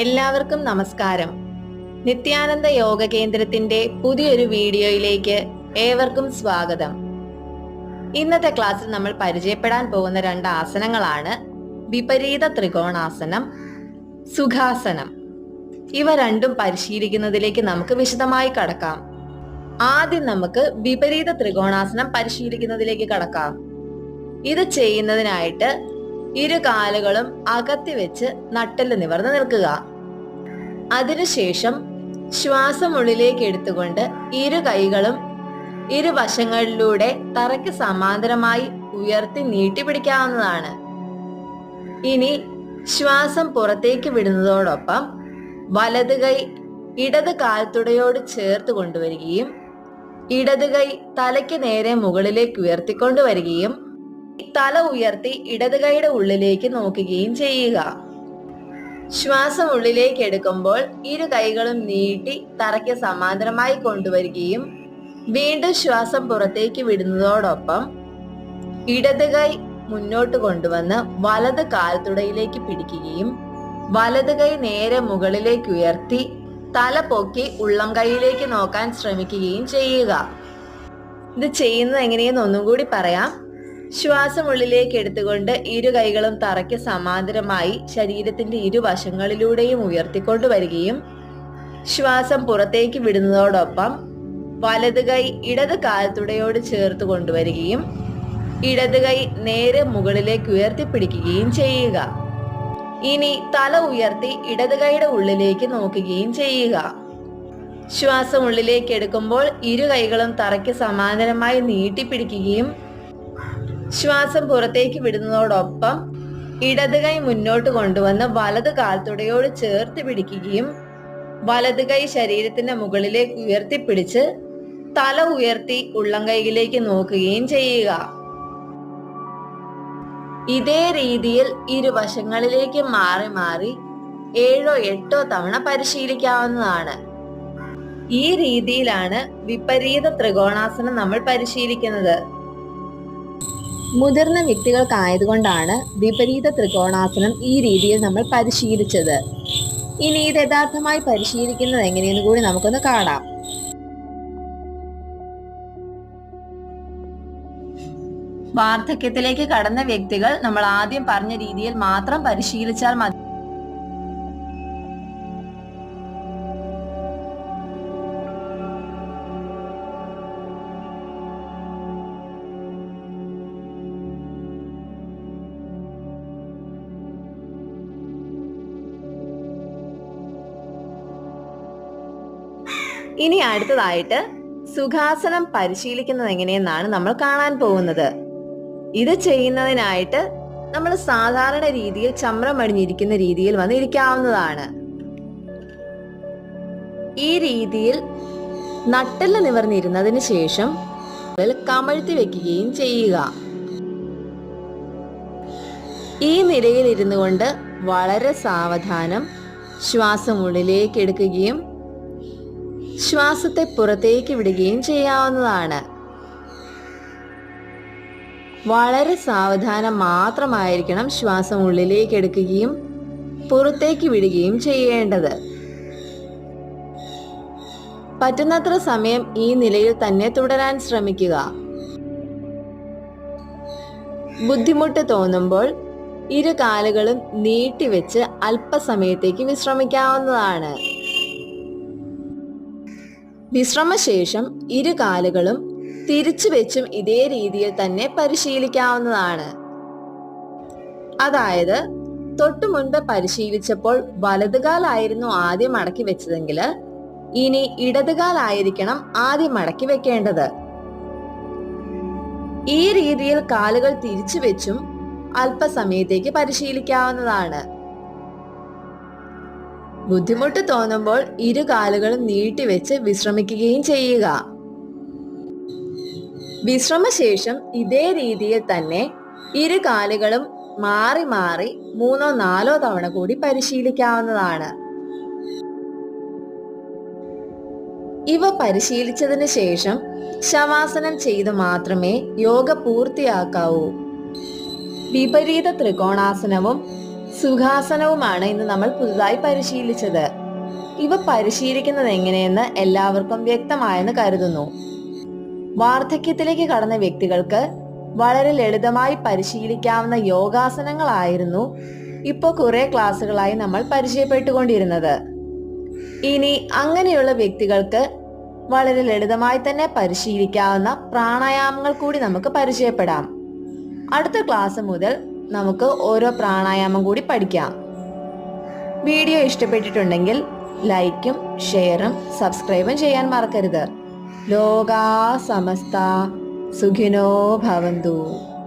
എല്ലാവർക്കും നമസ്കാരം. നിത്യാനന്ദ യോഗ കേന്ദ്രത്തിന്റെ പുതിയൊരു വീഡിയോയിലേക്ക് ഏവർക്കും സ്വാഗതം. ഇന്നത്തെ ക്ലാസ്സിൽ നമ്മൾ പരിചയപ്പെടാൻ പോകുന്ന രണ്ട് ആസനങ്ങളാണ് വിപരീത ത്രികോണാസനം സുഖാസനം. ഇവ രണ്ടും പരിശീലിക്കുന്നതിലേക്ക് നമുക്ക് വിശദമായി കടക്കാം. ആദ്യം നമുക്ക് വിപരീത ത്രികോണാസനം പരിശീലിക്കുന്നതിലേക്ക് കടക്കാം. ഇത് ചെയ്യുന്നതിനായിട്ട് ഇരു കാലുകളും അകത്തി വെച്ച് നട്ടൽ നിവർന്ന് നിൽക്കുക. അതിനുശേഷം ശ്വാസം ഉള്ളിലേക്ക് എടുത്തുകൊണ്ട് ഇരു കൈകളും ഇരുവശങ്ങളിലൂടെ തറയ്ക്ക് സമാന്തരമായി ഉയർത്തി നീട്ടി നീട്ടിപ്പിടിക്കാവുന്നതാണ് ഇനി ശ്വാസം പുറത്തേക്ക് വിടുന്നതോടൊപ്പം വലത് കൈ ഇടത് കാൽത്തുടയോട് ചേർത്ത് കൊണ്ടുവരികയും ഇടത് കൈ തലയ്ക്ക് നേരെ മുകളിലേക്ക് ഉയർത്തിക്കൊണ്ടുവരികയും തല ഉയർത്തി ഇടത് കൈയുടെ ഉള്ളിലേക്ക് നോക്കുകയും ചെയ്യുക. ശ്വാസം ഉള്ളിലേക്ക് എടുക്കുമ്പോൾ ഇരു കൈകളും നീട്ടി തറയ്ക്ക് സമാന്തരമായി കൊണ്ടുവരികയും വീണ്ടും ശ്വാസം പുറത്തേക്ക് വിടുന്നതോടൊപ്പം ഇടത് കൈ മുന്നോട്ട് കൊണ്ടുവന്ന് വലത് കാൽത്തുടയിലേക്ക് പിടിക്കുകയും വലത് കൈ നേരെ മുകളിലേക്ക് ഉയർത്തി തല പൊക്കി ഉള്ളം കൈയിലേക്ക് നോക്കാൻ ശ്രമിക്കുകയും ചെയ്യുക. ഇത് ചെയ്യുന്നത് എങ്ങനെയെന്ന് ഒന്നും കൂടി പറയാം. ശ്വാസം ഉള്ളിലേക്ക് എടുത്തുകൊണ്ട് ഇരു കൈകളും തറയ്ക്ക് സമാന്തരമായി ശരീരത്തിന്റെ ഇരുവശങ്ങളിലൂടെയും ഉയർത്തിക്കൊണ്ടുവരികയും ശ്വാസം പുറത്തേക്ക് വിടുന്നതോടൊപ്പം വലത് കൈ ഇടത് കാൽത്തുടയോട് ചേർത്ത് കൊണ്ടുവരികയും ഇടത് കൈ നേരെ മുകളിലേക്ക് ഉയർത്തിപ്പിടിക്കുകയും ചെയ്യുക. ഇനി തല ഉയർത്തി ഇടത് കൈയുടെ ഉള്ളിലേക്ക് നോക്കുകയും ചെയ്യുക. ശ്വാസം ഉള്ളിലേക്ക് എടുക്കുമ്പോൾ ഇരു കൈകളും തറയ്ക്ക് സമാന്തരമായി നീട്ടിപ്പിടിക്കുകയും ശ്വാസം പുറത്തേക്ക് വിടുന്നതോടൊപ്പം ഇടത് കൈ മുന്നോട്ട് കൊണ്ടുവന്ന് വലത് കാൽത്തുടയോട് ചേർത്ത് പിടിക്കുകയും വലത് കൈ ശരീരത്തിന്റെ മുകളിലേക്ക് ഉയർത്തിപ്പിടിച്ച് തല ഉയർത്തി ഉള്ളം കൈയിലേക്ക് നോക്കുകയും ചെയ്യുക. ഇതേ രീതിയിൽ ഇരുവശങ്ങളിലേക്ക് മാറി മാറി ഏഴോ എട്ടോ തവണ പരിശീലിക്കാവുന്നതാണ്. ഈ രീതിയിലാണ് വിപരീത ത്രികോണാസനം നമ്മൾ പരിശീലിക്കുന്നത്. മുതിർന്ന വ്യക്തികൾക്കായതുകൊണ്ടാണ് വിപരീത ത്രികോണാസനം ഈ രീതിയിൽ നമ്മൾ പരിശീലിച്ചത്. ഇനി ഇത് യഥാർത്ഥമായി പരിശീലിക്കുന്നത് എങ്ങനെയെന്ന് കൂടി നമുക്കൊന്ന് കാണാം. വാർദ്ധക്യത്തിലേക്ക് കടന്ന വ്യക്തികൾ നമ്മൾ ആദ്യം പറഞ്ഞ രീതിയിൽ മാത്രം പരിശീലിച്ചാൽ മതി. ഇനി അടുത്തതായിട്ട് സുഖാസനം പരിശീലിക്കുന്നത് എങ്ങനെയെന്നാണ് നമ്മൾ കാണാൻ പോകുന്നത്. ഇത് ചെയ്യുന്നതിനായിട്ട് നമ്മൾ സാധാരണ രീതിയിൽ ചമ്രം അടിഞ്ഞിരിക്കുന്ന രീതിയിൽ വന്ന് ഇരിക്കാവുന്നതാണ് ഈ രീതിയിൽ നട്ടെല്ല് നിവർന്നിരുന്നതിന് ശേഷം കമഴ്ത്തി വെക്കുകയും ചെയ്യുക. ഈ നിലയിൽ ഇരുന്നു കൊണ്ട് വളരെ സാവധാനം ശ്വാസം ഉള്ളിലേക്ക് എടുക്കുകയും ശ്വാസത്തെ പുറത്തേക്ക് വിടുകയും ചെയ്യാവുന്നതാണ്. വളരെ സാവധാനം മാത്രമായിരിക്കണം ശ്വാസം ഉള്ളിലേക്ക് എടുക്കുകയും പുറത്തേക്ക് വിടുകയും ചെയ്യേണ്ടത്. പറ്റുന്നത്ര സമയം ഈ നിലയിൽ തന്നെ തുടരാൻ ശ്രമിക്കുക. ബുദ്ധിമുട്ട് തോന്നുമ്പോൾ ഇരു കാലുകളും നീട്ടിവെച്ച് അല്പസമയത്തേക്ക് വിശ്രമിക്കാവുന്നതാണ്. വിശ്രമശേഷം ഇരു കാലുകളും തിരിച്ചു വെച്ചും ഇതേ രീതിയിൽ തന്നെ പരിശീലിക്കാവുന്നതാണ്. അതായത് തൊട്ടു മുൻപ് പരിശീലിച്ചപ്പോൾ വലതുകാലായിരുന്നു ആദ്യം മടക്കി വെച്ചതെങ്കിൽ ഇനി ഇടതുകാലായിരിക്കണം ആദ്യം മടക്കി വെക്കേണ്ടത്. ഈ രീതിയിൽ കാലുകൾ തിരിച്ചു വെച്ചും അല്പസമയത്തേക്ക് പരിശീലിക്കാവുന്നതാണ്. ബുദ്ധിമുട്ട് തോന്നുമ്പോൾ ഇരു കാലുകളും നീട്ടിവെച്ച് വിശ്രമിക്കുകയും ചെയ്യുക. വിശ്രമശേഷം ഇതേ രീതിയിൽ തന്നെ ഇരു കാലുകളും മാറി മാറി മൂന്നോ നാലോ തവണ കൂടി പരിശീലിക്കാവുന്നതാണ്. ഇവ പരിശീലിച്ചതിന് ശേഷം ശവാസനം ചെയ്ത് മാത്രമേ യോഗ പൂർത്തിയാക്കാവൂ. വിപരീത ത്രികോണാസനവും സുഖാസനവുമാണ് ഇന്ന് നമ്മൾ പുതുതായി പരിശീലിച്ചത്. ഇവ പരിശീലിക്കുന്നത് എങ്ങനെയെന്ന് എല്ലാവർക്കും വ്യക്തമായെന്ന് കരുതുന്നു. വാർദ്ധക്യത്തിലേക്ക് കടന്ന വ്യക്തികൾക്ക് വളരെ ലളിതമായി പരിശീലിക്കാവുന്ന യോഗാസനങ്ങളായിരുന്നു ഇപ്പോൾ കുറേ ക്ലാസ്സുകളായി നമ്മൾ പരിചയപ്പെട്ടുകൊണ്ടിരുന്നത്. ഇനി അങ്ങനെയുള്ള വ്യക്തികൾക്ക് വളരെ ലളിതമായി തന്നെ പരിശീലിക്കാവുന്ന പ്രാണായാമങ്ങൾ കൂടി നമുക്ക് പരിചയപ്പെടാം. അടുത്ത ക്ലാസ് മുതൽ നമുക്ക് ഓരോ പ്രാണായാമം കൂടി പഠിക്കാം. വീഡിയോ ഇഷ്ടപ്പെട്ടിട്ടുണ്ടെങ്കിൽ ലൈക്കും ഷെയറും സബ്സ്ക്രൈബും ചെയ്യാൻ മറക്കരുത്. ലോകാ സമസ്ത സുഖിനോ ഭവന്തു.